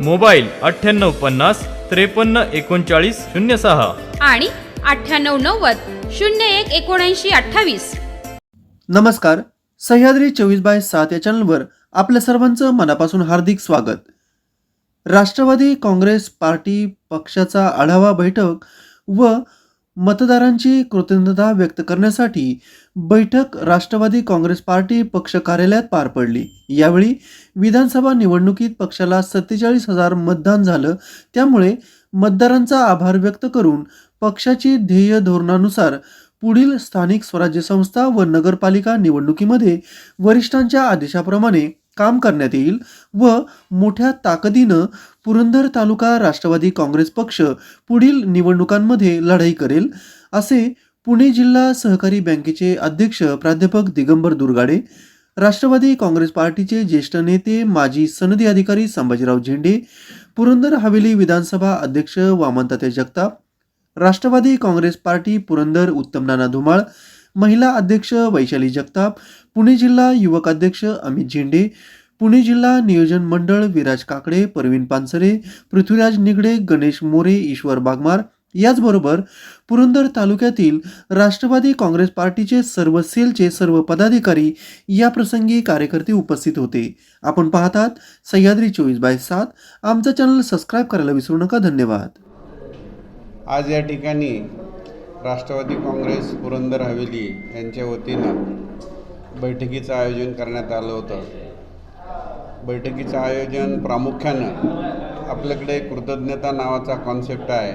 Mobile अठ्ठ्याण्णव पन्नास त्रेपन्न एकोणचाळीस शून्य सहा. आणि अठ्ठ्याण्णव नव्वद शून्य एक एकोणऐंशी अठ्ठावीस. नमस्कार. सह्याद्री चोवीस बाय सात या चॅनलवर आपल्या सर्वांचं मनापासून हार्दिक स्वागत. राष्ट्रवादी काँग्रेस पार्टी पक्षाचा आढावा बैठक व मतदारांची कृतज्ञता व्यक्त करण्यासाठी बैठक राष्ट्रवादी काँग्रेस पार्टी पक्ष कार्यालयात पार पडली. यावेळी विधानसभा निवडणुकीत पक्षाला सत्तेचाळीस हजार मतदान झालं. त्यामुळे मतदारांचा आभार व्यक्त करून पक्षाची ध्येय धोरणानुसार पुढील स्थानिक स्वराज्य संस्था व नगरपालिका निवडणुकीमध्ये वरिष्ठांच्या आदेशाप्रमाणे काम करण्यात येईल व मोठ्या ताकदीनं पुरंदर तालुका राष्ट्रवादी काँग्रेस पक्ष पुढील निवडणुकांमध्ये लढाई करेल असे पुणे जिल्हा सहकारी बँकेचे अध्यक्ष प्राध्यापक दिगंबर दुर्गाडे राष्ट्रवादी काँग्रेस पार्टीचे ज्येष्ठ नेते माजी सनदी अधिकारी संभाजीराव झेंडे पुरंदर हवेली विधानसभा अध्यक्ष वामनताते जगताप राष्ट्रवादी काँग्रेस पार्टी पुरंदर उत्तम नाना धुमाळ महिला अध्यक्ष वैशाली जगताप पुणे जिल्हा युवक अध्यक्ष अमित झेंडे पुणे जिल्हा नियोजन मंडळ विराज काकडे परवीन पानसरे पृथ्वीराज निगडे गणेश मोरे ईश्वर बागमार याचबरोबर पुरंदर तालुक्यातील राष्ट्रवादी काँग्रेस पार्टीचे सर्व सेलचे सर्व पदाधिकारी या प्रसंगी कार्यकर्ते उपस्थित होते. आपण पाहतात सह्याद्री चोवीस बाय सात. आमचं चॅनल सबस्क्राईब करायला विसरू नका. धन्यवाद. आज या ठिकाणी राष्ट्रवादी काँग्रेस पुरंदर हवेली यांच्या वतीनं बैठकीचं आयोजन करण्यात आलं होतं. बैठकीचं आयोजन प्रामुख्यानं आपल्याकडे कृतज्ञता नावाचा कॉन्सेप्ट आहे.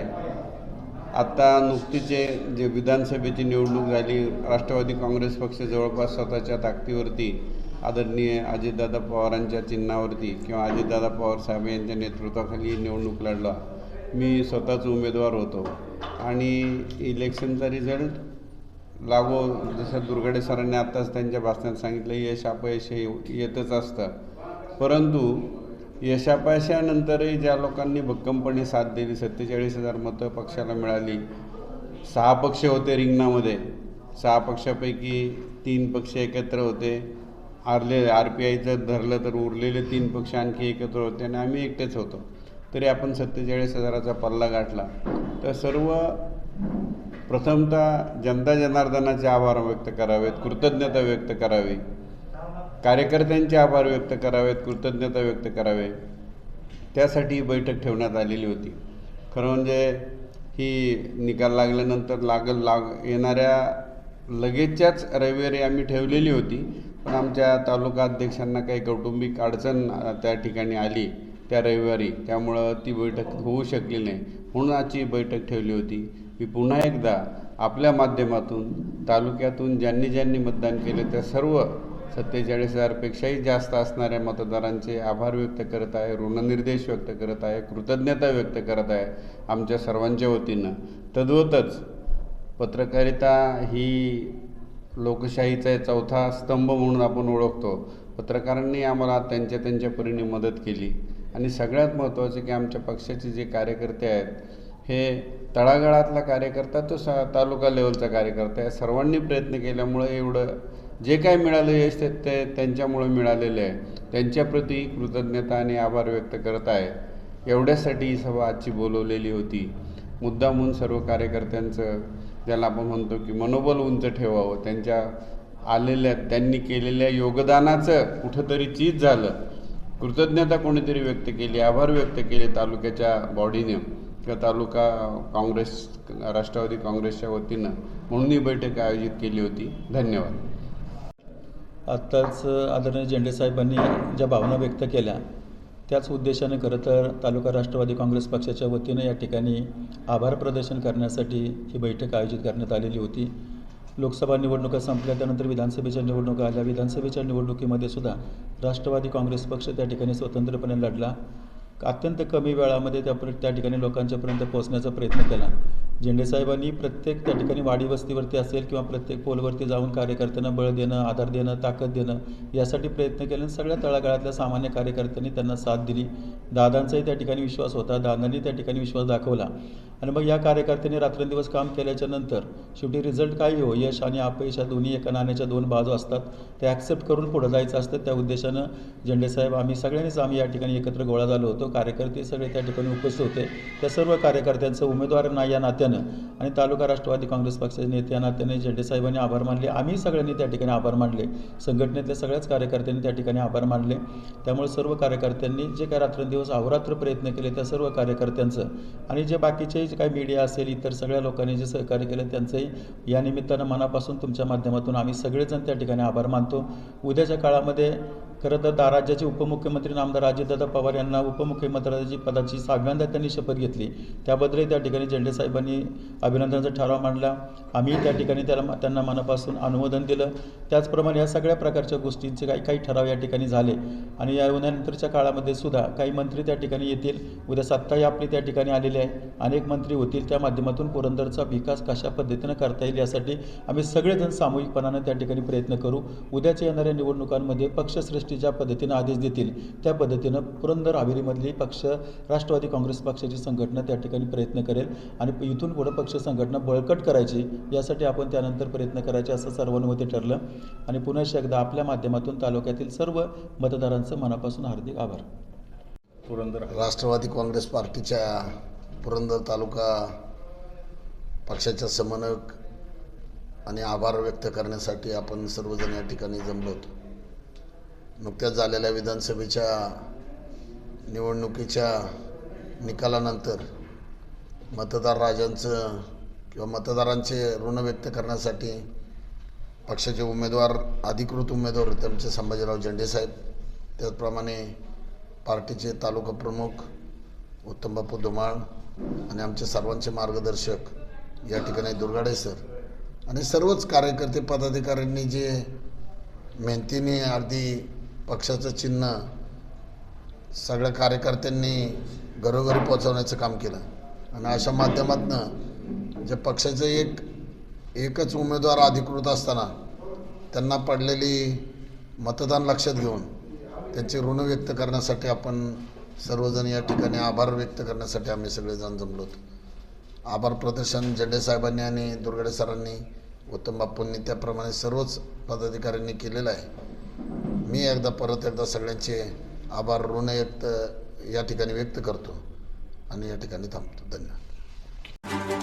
आत्ता नुकतीचे जे विधानसभेची निवडणूक झाली राष्ट्रवादी काँग्रेस पक्ष जवळपास स्वतःच्या ताकदीवरती आदरणीय अजितदादा पवारांच्या चिन्हावरती किंवा अजितदादा पवार साहेब यांच्या नेतृत्वाखाली निवडणूक लढला. मी स्वतःच उमेदवार होतो. आणि इलेक्शनचा रिझल्ट लागो जसं दुर्गडे सरांनी आत्ताच त्यांच्या भाषणात सांगितलं यश अपयश हे येतच असतं. परंतु यशापयशानंतरही ज्या लोकांनी भक्कमपणे साथ दिली सत्तेचाळीस हजार मतं पक्षाला मिळाली सहा पक्ष होते रिंगणामध्ये. सहा पक्षापैकी तीन पक्ष एकत्र होते. आरले आर पी आयचं धरलं तर उरलेले तीन पक्ष आणखी एकत्र होते आणि आम्ही एकटेच होतो. तरी आपण सत्तेचाळीस हजाराचा पल्ला गाठला. तर सर्व प्रथमतः जनता जनार्दनाचे आभार व्यक्त करावेत कृतज्ञता व्यक्त करावी. कार्यकर्त्यांचे आभार व्यक्त करावेत कृतज्ञता व्यक्त करावे. त्यासाठी ही बैठक ठेवण्यात आलेली होती. खरं म्हणजे ही निकाल लागल्यानंतर लागल लाग येणाऱ्या लगेचच्याच रविवारी आम्ही ठेवलेली होती. पण आमच्या तालुका अध्यक्षांना काही कौटुंबिक अडचण त्या ठिकाणी आली त्या रविवारी. त्यामुळं ती बैठक होऊ शकली नाही. म्हणून आजची बैठक ठेवली होती. मी पुन्हा एकदा आपल्या माध्यमातून तालुक्यातून ज्यांनी ज्यांनी मतदान केले त्या सर्व सत्तेचाळीस हजारपेक्षाही जास्त असणाऱ्या मतदारांचे आभार व्यक्त करत आहे ऋणनिर्देश व्यक्त करत आहे कृतज्ञता व्यक्त करत आहे आमच्या सर्वांच्या वतीनं. तद्वतच पत्रकारिता ही लोकशाहीचा चौथा स्तंभ म्हणून आपण ओळखतो. पत्रकारांनी आम्हाला त्यांच्या त्यांच्या परीने मदत केली. आणि सगळ्यात महत्त्वाचं की आमच्या पक्षाचे जे कार्यकर्ते आहेत हे तळागाळातला कार्यकर्ता तो सा तालुका लेवलचा कार्यकर्ता आहे. सर्वांनी प्रयत्न केल्यामुळे एवढं जे काय मिळालं यश ते त्यांच्यामुळं मिळालेलं आहे. त्यांच्याप्रती कृतज्ञता आणि आभार व्यक्त करत आहे. एवढ्यासाठी ही सभा आजची बोलवलेली होती. मुद्दामून सर्व कार्यकर्त्यांचं ज्याला आपण म्हणतो की मनोबल उंच ठेवावं त्यांच्या आलेल्या त्यांनी केलेल्या योगदानाचं कुठंतरी चीज झालं. कृतज्ञता कोणीतरी व्यक्त केली आभार व्यक्त केले तालुक्याच्या बॉडीने किंवा तालुका काँग्रेस राष्ट्रवादी काँग्रेसच्या वतीनं. म्हणून ही बैठक आयोजित केली होती. धन्यवाद. आत्ताच आदरणीय झेंडे साहेबांनी ज्या भावना व्यक्त केल्या त्याच उद्देशाने खरं तर तालुका राष्ट्रवादी काँग्रेस पक्षाच्या वतीनं या ठिकाणी आभार प्रदर्शन करण्यासाठी ही बैठक आयोजित करण्यात आलेली होती. लोकसभा निवडणुका संपल्या त्यानंतर विधानसभेच्या निवडणुका आल्या. विधानसभेच्या निवडणुकीमध्ये सुद्धा राष्ट्रवादी काँग्रेस पक्ष त्या ठिकाणी स्वतंत्रपणे लढला. अत्यंत कमी वेळामध्ये त्या त्या ठिकाणी लोकांच्यापर्यंत पोहोचण्याचा प्रयत्न केला. झेंडेसाहेबांनी प्रत्येक त्या ठिकाणी वाडी वस्तीवरती असेल किंवा प्रत्येक पोलवरती जाऊन कार्यकर्त्यांना बळ देणं आधार देणं ताकद देणं यासाठी प्रयत्न केले आणि सगळ्या तळागाळातल्या सामान्य कार्यकर्त्यांनी त्यांना साथ दिली. दादांचाही त्या ठिकाणी विश्वास होता. दादांनी त्या ठिकाणी विश्वास दाखवला. आणि मग या कार्यकर्त्यांनी रात्रंदिवस काम केल्याच्यानंतर शेवटी रिझल्ट काही हो? यश आणि अपयश या दोन्ही एका नाण्याच्या दोन बाजू असतात. ते ॲक्सेप्ट करून पुढं जायचं असतं. त्या उद्देशानं झेंडेसाहेब आम्ही सगळ्यांनीच आम्ही या ठिकाणी एकत्र गोळा झालो होतो. कार्यकर्ते सगळे त्या ठिकाणी उपस्थित होते. त्या सर्व कार्यकर्त्यांचं उमेदवार ना या नात्यानं. आणि तालुका राष्ट्रवादी काँग्रेस पक्षाचे नेते या नात्याने झेंडेसाहेबांनी आभार मानले. आम्ही सगळ्यांनी त्या ठिकाणी आभार मानले. संघटनेतल्या सगळ्याच कार्यकर्त्यांनी त्या ठिकाणी आभार मानले. त्यामुळे सर्व कार्यकर्त्यांनी जे काय रात्रंदिवस अहोरात्र प्रयत्न केले त्या सर्व कार्यकर्त्यांचं आणि जे बाकीचे जे काही मीडिया असेल इतर सगळ्या लोकांनी जे सहकार्य केलं त्यांचंही या निमित्तानं मनापासून तुमच्या माध्यमातून आम्ही सगळेजण त्या ठिकाणी आभार मानतो. उद्याच्या काळामध्ये खरं तर दा राज्याचे उपमुख्यमंत्री नामदार अजितदादा पवार यांना उपमुख्यमंत्र्याची पदाची सहाव्यांदा त्यांनी शपथ घेतली. त्याबद्दलही त्या ठिकाणी झेंडे साहेबांनी अभिनंदनाचा ठराव मांडला. आम्ही त्या ठिकाणी त्याला त्यांना मनापासून अनुमोदन दिलं. त्याचप्रमाणे या सगळ्या प्रकारच्या गोष्टींचे काही काही ठराव या ठिकाणी झाले. आणि या उन्हानंतरच्या काळामध्ये सुद्धा काही मंत्री त्या ठिकाणी येतील. उद्या सत्ताही आपली त्या ठिकाणी आलेली आहे. अनेक मंत्री होतील त्या माध्यमातून पुरंदरचा विकास कशा पद्धतीनं करता येईल यासाठी आम्ही सगळेजण सामूहिकपणानं त्या ठिकाणी प्रयत्न करू. उद्याच्या येणाऱ्या निवडणुकांमध्ये पक्षश्रेष्ठी ज्या पद्धतीनं आदेश देतील त्या पद्धतीनं पुरंदर हावेरीमधली पक्ष राष्ट्रवादी काँग्रेस पक्षाची संघटना त्या ठिकाणी प्रयत्न करेल आणि इथून पुढं पक्ष संघटना बळकट करायची यासाठी आपण त्यानंतर प्रयत्न करायचे असं सर्वानुमते ठरलं. आणि पुन्हा एकदा आपल्या माध्यमातून तालुक्यातील सर्व मतदारांचं मनापासून हार्दिक आभार. राष्ट्रवादी काँग्रेस पार्टीच्या पुरंदर तालुका पक्षाच्या समन्वयक आणि आभार व्यक्त करण्यासाठी आपण सर्वजण या ठिकाणी जमलो होतो. नुकत्याच झालेल्या विधानसभेच्या निवडणुकीच्या निकालानंतर मतदार राजांचं किंवा मतदारांचे ऋण व्यक्त करण्यासाठी पक्षाचे उमेदवार अधिकृत उमेदवार होते आमचे संभाजीराव झेंडेसाहेब त्याचप्रमाणे पार्टीचे तालुका प्रमुख उत्तमबापू धुमाळ आणि आमचे सर्वांचे मार्गदर्शक या ठिकाणी दुर्गाडे सर आणि सर्वच कार्यकर्ते पदाधिकाऱ्यांनी जे मेहनतीने अर्धी पक्षाचं चिन्ह सगळ्या कार्यकर्त्यांनी घरोघरी पोचवण्याचं काम केलं. आणि अशा माध्यमातनं जे पक्षाचं एक एकच उमेदवार अधिकृत असताना त्यांना पडलेली मतदान लक्षात घेऊन त्यांचे ऋण व्यक्त करण्यासाठी आपण सर्वजण या ठिकाणी आभार व्यक्त करण्यासाठी आम्ही सगळेजण जमलो होतो. आभार प्रदर्शन झेंडे साहेबांनी आणि दुर्गडे सरांनी उत्तम बापूंनी त्याप्रमाणे सर्वच पदाधिकाऱ्यांनी केलेलं आहे. मी एकदा परत एकदा सगळ्यांचे आभार ऋण व्यक्त या ठिकाणी व्यक्त करतो आणि या ठिकाणी थांबतो. धन्यवाद.